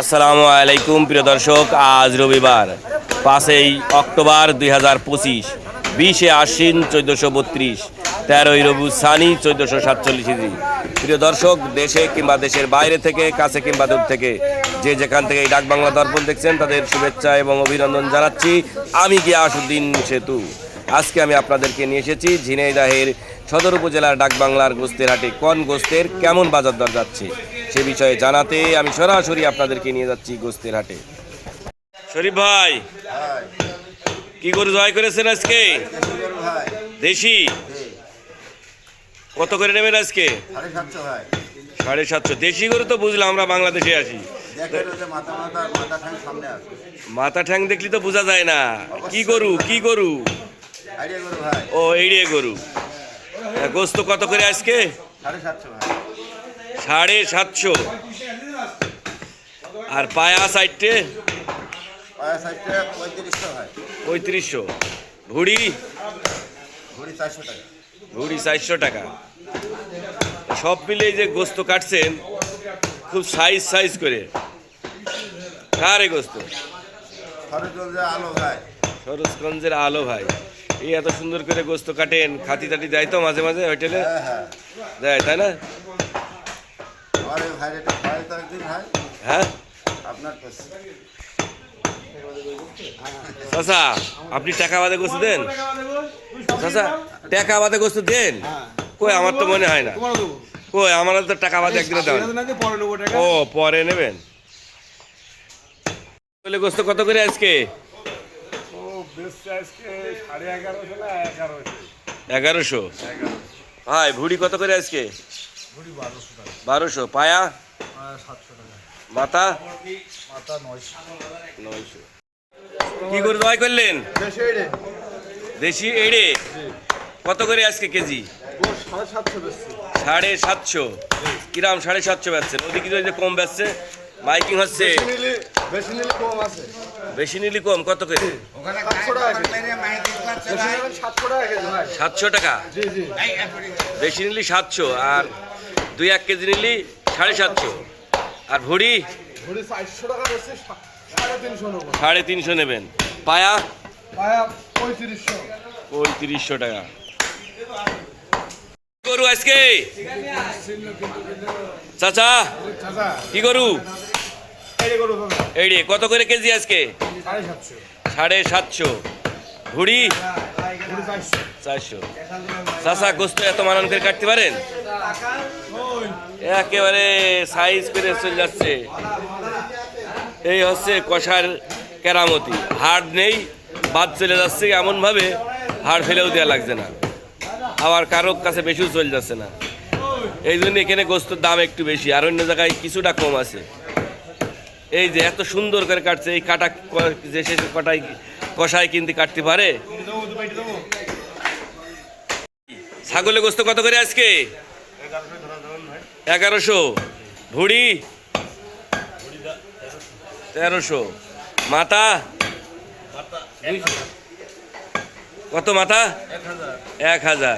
আসসালামু আলাইকুম, প্রিয় দর্শক, আজ রবিবার, পাঁচই অক্টোবর দুই হাজার পঁচিশ, বিশে আশ্বিন চোদ্দোশো বত্রিশ, তেরোই রবু সানি চোদ্দোশো সাতচল্লিশ প্রিয় দর্শক, দেশে কিংবা দেশের বাইরে থেকে, কাছে কিংবা দূর থেকে, যে যেখান থেকে এই ডাক বাংলা দর্পণ দেখছেন, তাদের শুভেচ্ছা এবং অভিনন্দন জানাচ্ছি। আমি গিয়াসুদ্দিন সেতু। আজকে আমি আপনাদেরকে নিয়ে এসেছি ঝিনাইদাহের সদর উপজেলার ডাকবাংলার গোস্তের হাটে কোন গোস্তের, কেমন বাজার দর যাচ্ছে? সে বিষয়ে জানাতে আমি সরাসরি আপনাদেরকে নিয়ে যাচ্ছি গোস্তের হাটে। শরীফ ভাই কি গরু জয় করেছেন আজকে? দেশি? কত করে নেবেন আজকে? সাড়ে সাতশো। দেশি গরু তো বুঝলাম আমরা বাংলাদেশে আসি দেখেন ওই যে মাথা মাথা মাথা ঠাং সামনে আছে। মাথা ঠ্যাং দেখলি তো বোঝা যায় না। কি গরু? কি গরু? আইডিয়া করো ভাই। ও এইড়িয়ে গরু। গোস্ত কত করে আজকে? সাড়ে সাতশো ভাই। সাড়ে সাতশো। আর পায়া সাইডটে পঁয়ত্রিশশো ভুড়ি? ভুড়ি চারশো টাকা। সব মিলে যে গোস্ত কাটছেন খুব সাইজ সাইজ করে। কারে গোস্ত? আলো ভাই। সরোজগঞ্জের আলো ভাই। এই এত সুন্দর করে গোস্ত কাটেন খাতি টাতি দেয় তো মাঝে মাঝে হোটেলে হ্যাঁ হ্যাঁ। দেয় তাই না? আমার ভাই এটা ভাই তো একদিন ভাই। হ্যাঁ? আপনার কাছে। চাচা আপনি টাকা বাদে গোস্ত দেন? চাচা টাকা বাদে গোস্ত দেন? কই আমার তো মনে হয় না। কই আমার তো টাকা বাদে একদিন দেন ও পরে নেবেন। বলে গোস্ত কত করে আজকে? এগারোশো? ভাই ভুড়ি কত করে আজকে? বারোশো পায়া? মাথা? নয়শো। কি করে দয় করলেন? দেশি এড়ে। কত করে আজকে কেজি? সাড়ে সাতশো কিরাম সাড়ে সাতশো বেচছেন ওদিকে তো কম বেচছে? মাইকিং হচ্ছে। বেশি নিলি কম কত করে? সাতশো টাকা বেশি নিলি সাতশো আর দুই এক কেজি নিলি সাড়ে সাতশো। আর ভুড়ি? সাড়ে তিনশো নেবেন। পায়া? পঁয়ত্রিশশো। টাকা। গরু আজকে? চাচা। কি গরু এই রে, কত করে কেজি আজকে? সাড়ে সাতশো। ভুড়ি? চারশো। চাচা গোস্ত এত মানন করে কাটতে পারেন? একেবারে সাইজ করে চলে যাচ্ছে। এই হচ্ছে কষার কেরামতি। হাড় নেই বাদ চলে যাচ্ছে, এমনভাবে হাড় ফেলেও দেওয়া লাগছে না। আবার কারোর কাছে বেশিও চলে যাচ্ছে না। এই জন্য এখানে গোস্তর দাম একটু বেশি, আর অন্য জায়গায় কিছুটা কম আছে। এই যে এত সুন্দর করে কাটছে, এই কাটা যে সে কটাই কষায় কিনতে কাটতে পারে। ছাগলের গোস্ত কত করে আজকে? এগারোশো। ভুড়ি? তেরোশো। মাথা? কত মাথা? এক হাজার।